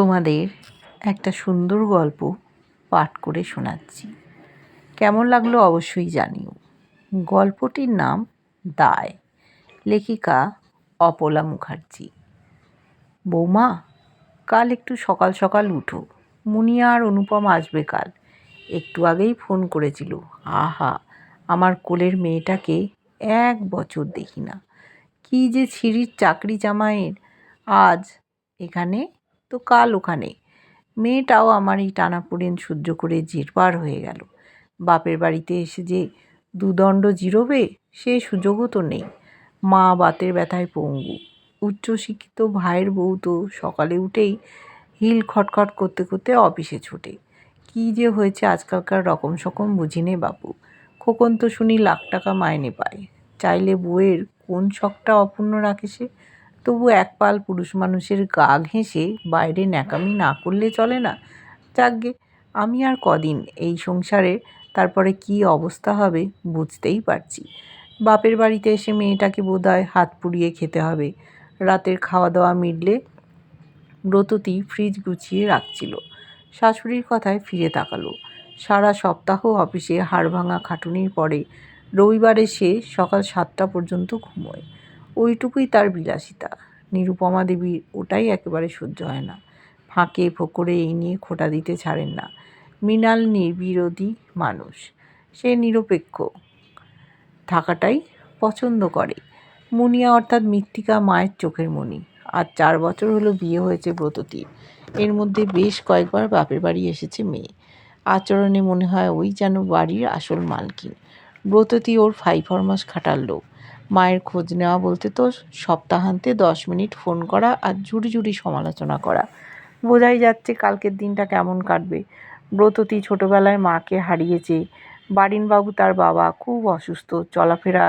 তোমাদের একটা সুন্দর গল্প পাঠ করে শোনাচ্ছি। কেমন লাগল অবশ্যই জানিও। গল্পটির নাম দায়। লেখিকা অপলা মুখার্জি। বৌমা, কাল একটু সকাল সকাল উঠো। মুনিয়া আর অনুপম আসবে কাল। একটু আগেই ফোন করেছিল। আহা, আমার কোলের মেয়েটাকে এক বছর দেখি না। কী যে ছিঁড়ির চাকরি জামাইয়ের। আজ এখানে তো কাল ওখানে। মেয়েটাও আমার এই টানাপোড়েন সহ্য করে জেরবার হয়ে গেল। বাপের বাড়িতে এসে যে দুদণ্ড জিরোবে, সে সুযোগও তো নেই। মা বাতের ব্যথায় পঙ্গু। উচ্চশিক্ষিত ভাইয়ের বউ তো সকালে উঠেই হিল খটখট করতে করতে অফিসে ছোটে। কী যে হয়েছে আজকালকার রকম সকম বুঝি নে বাপু। খোকন তো শুনি লাখ টাকা মাইনে পায়। চাইলে বউয়ের কোন শখটা অপূর্ণ রাখে সে? তবু এক পাল পুরুষ মানুষের গা ঘেঁষে বাইরে ন্যাকামি না করলে চলে না? যাকগে, আমি আর কদিন এই সংসারে, তারপরে কি অবস্থা হবে বুঝতেই পারছি। বাপের বাড়িতে এসে মেয়েটাকে বোধহয় হাত পুড়িয়ে খেতে হবে। রাতের খাওয়া দাওয়া মিটলে ব্রততী ফ্রিজ গুছিয়ে রাখছিল। শাশুড়ির কথায় ফিরে তাকালো। সারা সপ্তাহ অফিসে হাড়ভাঙা খাটুনির পরে রবিবারে সে সকাল সাতটা পর্যন্ত ঘুমোয়। ওইটুকুই তার বিলাসিতা। নিরুপমা দেবীর ওটাই একেবারে সহ্য হয় না। ফাঁকে ফোকরে এই নিয়ে খোটা দিতে ছাড়েন না। মৃণাল নির্বিরোধী মানুষ। সে নিরপেক্ষ। থাকাটাই পছন্দ করে। মুনিয়া অর্থাৎ মৃত্তিকা মায়ের চোখের মণি আর চার বছর হলো বিয়ে হয়েছে ব্রততীর এর মধ্যে বেশ কয়েকবার বাপের বাড়ি এসেছে মেয়ে। আচরণে মনে হয় ওই যেন বাড়ির আসল মালকিন। ব্রততী ওর ফাই ফরমাস খাটার লোক। মায়ের খোঁজ নেওয়া বলতে তো সপ্তাহান্তে দশ মিনিট ফোন করা আর ঝুড়ি ঝুড়ি সমালোচনা করা। বোঝাই যাচ্ছে কালকের দিনটা কেমন কাটবে। ব্রততি ছোটোবেলায় মাকে হারিয়েছে। বাড়িনবাবু তার বাবা খুব অসুস্থ। চলাফেরা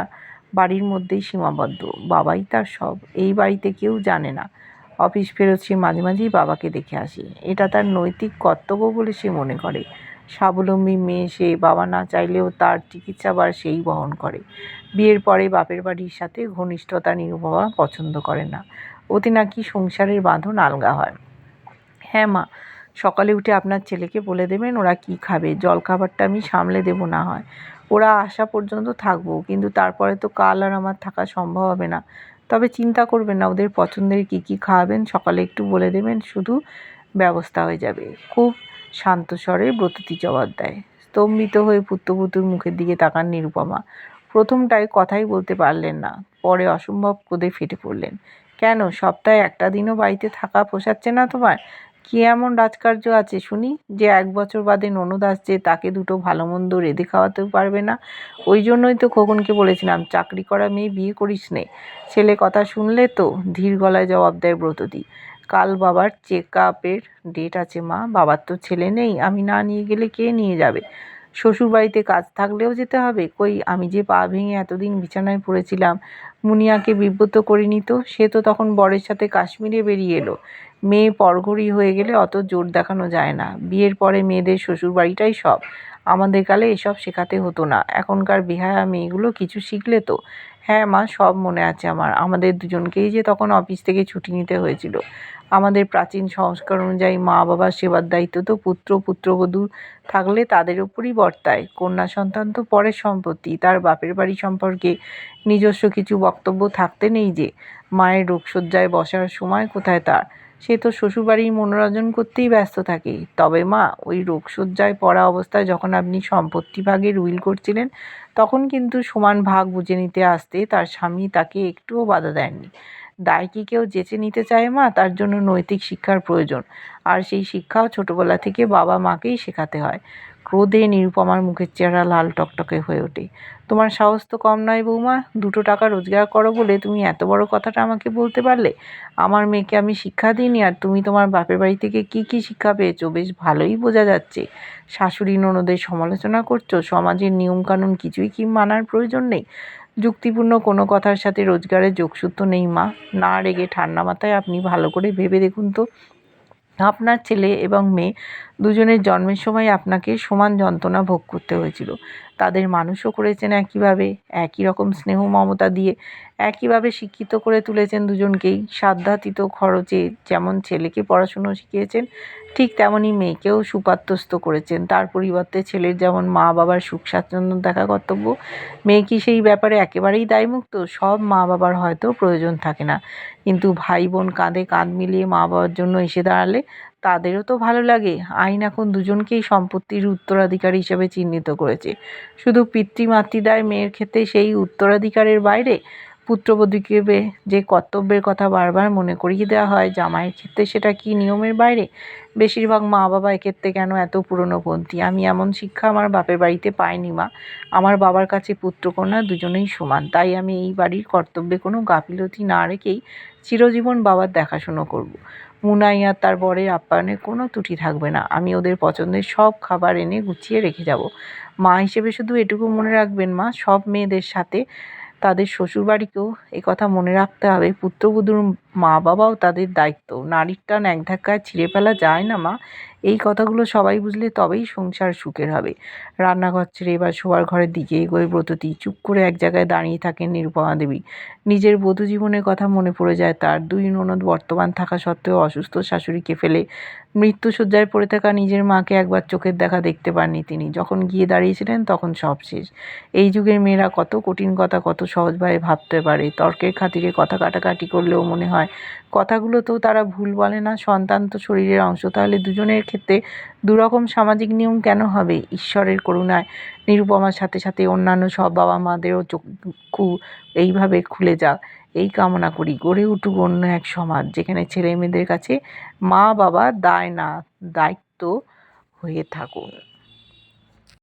বাড়ির মধ্যেই সীমাবদ্ধ। বাবাই তার সব। এই বাড়িতে কেউ জানে না। অফিস ফেরত সে মাঝে মাঝেই বাবাকে দেখে আসে। এটা তার নৈতিক কর্তব্য বলে সে মনে করে। স্বাবলম্বী মেয়ে সে, বাবা না চাইলেও তার চিকিৎসাবার সেই বহন করে। বিয়ের পরে বাপের বাড়ির সাথে ঘনিষ্ঠতা নিরুপমা পছন্দ করে না। ওতে নাকি সংসারের বাঁধন আলগা হয়। হ্যাঁ মা, সকালে উঠে আপনার ছেলেকে বলে দেবেন ওরা কি খাবে? জলখাবারটা আমি সামলে দেবো না হয়। ওরা আসা পর্যন্ত থাকব, কিন্তু তারপরে তো কাল আর আমার থাকা সম্ভব হবে না। তবে চিন্তা করবেন না, ওদের পছন্দের কী কী খাওয়াবেন, সকালে একটু বলে দেবেন, শুধু ব্যবস্থা হয়ে যাবে। খুব শান্ত স্বরে ব্রততী জবাব দেয়। স্তম্ভিত হয়ে পুত্রপুতুর মুখের দিকে তাকান নিরুপমা। প্রথমটায় কথাই বলতে পারলেন না, পরে অসম্ভব ক্রোধে ফেটে পড়লেন। কেন, সপ্তাহে একটা দিনও বাড়িতে থাকা পোষাচ্ছে না তোমার? কী এমন রাজকার্য আছে শুনি, যে এক বছর বাদে ননদ আসছে, তাকে দুটো ভালো মন্দ রেঁধে খাওয়াতেও পারবে না? ওই জন্যই তো খোকনকে বলেছিলাম, চাকরি করা মেয়ে বিয়ে করিস নে। ছেলে কথা শুনলে তো ধীর গলায় জবাব দেয় ব্রততী। কাল বাবার চেক আপের ডেট আছে মা, বাবার তো ছেলে নেই, আমি না নিয়ে গেলে কে নিয়ে যাবে? শ্বশুরবাড়িতে কাজ থাকলেও যেতে হবে? কই, আমি যে পা ভেঙে এতদিন বিছানায় পড়েছিলাম, মুনিয়াকে বিব্রত করিনি তো? সে তো তখন বরের সাথে কাশ্মীরে বেরিয়ে এলো। মেয়ে পরঘড়ি হয়ে গেলে অত জোর দেখানো যায় না। বিয়ের পরে মেয়েদের শ্বশুরবাড়িটাই সব। আমাদের কালে এসব শেখাতে হতো না। এখনকার বেহায়া মেয়েগুলো কিছু শিখলে তো। হ্যাঁ মা, সব মনে আছে আমার। আমাদের দুজনকেই যে তখন অফিস থেকে ছুটি নিতে হয়েছিল। আমাদের প্রাচীন সংস্কার অনুযায়ী মা বাবার সেবার দায়িত্ব তো পুত্র, পুত্রবধূ থাকলে তাদের উপরই বর্তায়। কন্যা সন্তান তো পরের সম্পত্তি। তার বাপের বাড়ি সম্পর্কে নিজস্ব কিছু বক্তব্য থাকতে নেই যে, মায়ের রোগশয্যায় বসার সময় কোথায় তার? সে তো শ্বশুরবাড়ির মনোরঞ্জন করতেই ব্যস্ত থাকে। তবে মা, ওই রোগশয্যায় পড়া অবস্থায় যখন আপনি সম্পত্তি ভাগে রুইল করছিলেন, তখন কিন্তু সমান ভাগ বুঝে নিতে আসতে তার স্বামী তাকে একটুও বাধা দেননি। দায় কি কেউ যেচে নিতে চায় মা? তার জন্য নৈতিক শিক্ষার প্রয়োজন। আর সেই শিক্ষাও ছোটোবেলা থেকে বাবা মাকেই শেখাতে হয়। ক্রোধে নিরুপমার মুখের চেহারা লাল টকটকে হয়ে ওঠে। তোমার সাহস তো কম নয় বৌমা। দুটো টাকা রোজগার করো বলে তুমি এত বড় কথাটা আমাকে বলতে পারলে? আমার মেয়েকে আমি শিক্ষা দিইনি আর তুমি তোমার বাপের বাড়ি থেকে কি কি শিক্ষা পেয়েছ? বেশ ভালোই বোঝা যাচ্ছে। শাশুড়ি ননদের সমালোচনা করছ। সমাজের নিয়মকানুন কিছুই কি মানার প্রয়োজন নেই? যুক্তিপূর্ণ কোনো কথার সাথে রোজগারের যোগসূত্র নেই, মা। না রেগে ঠান্ডা মাথায় আপনি ভালো করে ভেবে দেখুন তো। আপনার ছেলে এবং মেয়ে দুজনের জন্মের সময় আপনাকে সমান যন্ত্রণা ভোগ করতে হয়েছিল। তাদের মানুষও করেছেন একইভাবে। একই রকম স্নেহ মমতা দিয়ে একইভাবে শিক্ষিত করে তুলেছেন দুজনকেই। সাধ্যাতীত খরচে যেমন ছেলেকে পড়াশুনো শিখিয়েছেন, ঠিক তেমনই মেয়েকেও সুপাত্রস্থ করেছেন। তার পরিবর্তে ছেলের যেমন মা বাবার সুখ স্বাচ্ছন্দ্য দেখা কর্তব্য, মেয়ে কি সেই ব্যাপারে একেবারেই দায়মুক্ত? সব মা বাবার হয়তো প্রয়োজন থাকে না। কিন্তু ভাই বোন কাঁধে কাঁধ মিলিয়ে মা বাবার জন্য এসে দাঁড়ালে তাদেরও তো ভালো লাগে। আইন এখন দুজনকেই সম্পত্তির উত্তরাধিকারী হিসেবে চিহ্নিত করেছে। শুধু পিতৃমাতৃদায় মেয়ের ক্ষেত্রে সেই উত্তরাধিকারের বাইরে পুত্রবধূকে যে কর্তব্যের কথা বারবার মনে করিয়ে দেওয়া হয়, জামাইয়ের ক্ষেত্রে সেটা কি নিয়মের বাইরে? বেশিরভাগ মা বাবা এক্ষেত্রে কেন এত পুরনোপন্থী আমি এমন শিক্ষা আমার বাপের বাড়িতে পাইনি মা। আমার বাবার কাছে পুত্রকন্যা দুজনেই সমান। তাই আমি এই বাড়ির কর্তব্যে কোনো গাফিলতি না রেখেই চিরজীবন বাবার দেখাশুনো করব। মুনাইয়া তার বরের আপ্যায়নে কোনো ত্রুটি থাকবে না। আমি ওদের পছন্দের সব খাবার এনে গুছিয়ে রেখে যাব। মা হিসেবে শুধু এটুকু মনে রাখবেন মা, সব মেয়েদের সাথে তাদের শ্বশুরবাড়িকেও কথা মনে রাখতে হবে। পুত্রবধূর মা বাবাও তাদের দায়িত্ব। নারীর টান এক ধাক্কায় ছিঁড়ে ফেলা যায় না মা। এই কথাগুলো সবাই বুঝলে তবেই সংসার সুখের হবে। রান্নাঘর ছেড়ে বা শোয়ার ঘরের দিকে এগোয় ব্রততি। চুপ করে এক জায়গায় দাঁড়িয়ে থাকেন নিরুপমা দেবী। নিজের বধূ জীবনের কথা মনে পড়ে যায় তার। দুই ননদ বর্তমান থাকা সত্ত্বেও অসুস্থ শাশুড়িকে ফেলে মৃত্যুশয্যায় পড়ে থাকা নিজের মাকে একবার চোখের দেখা দেখতে পাননি তিনি। যখন গিয়ে দাঁড়িয়েছিলেন, তখন সব শেষ। এই যুগের মেয়েরা কত কঠিন কথা, কত সহজভাবে ভাবতে পারে। তর্কের খাতিরে কথা কাটাকাটি করলেও মনে হয়, কথাগুলো তো তারা ভুল বলে না। সন্তান তো শরীরের অংশ। তাহলে দুজনের ক্ষেত্রে দুরকম সামাজিক নিয়ম কেন হবে? ঈশ্বরের করুণায় নিরুপমার সাথে সাথে অন্যান্য সব বাবা মাদেরও চক্ষু এইভাবে খুলে যাক। এই কামনা করি, গড়ে উঠুক অন্য এক সমাজ যেখানে ছেলে মেয়েদের কাছে মা বাবা দায় না, দায়িত্ব হয়ে থাকুন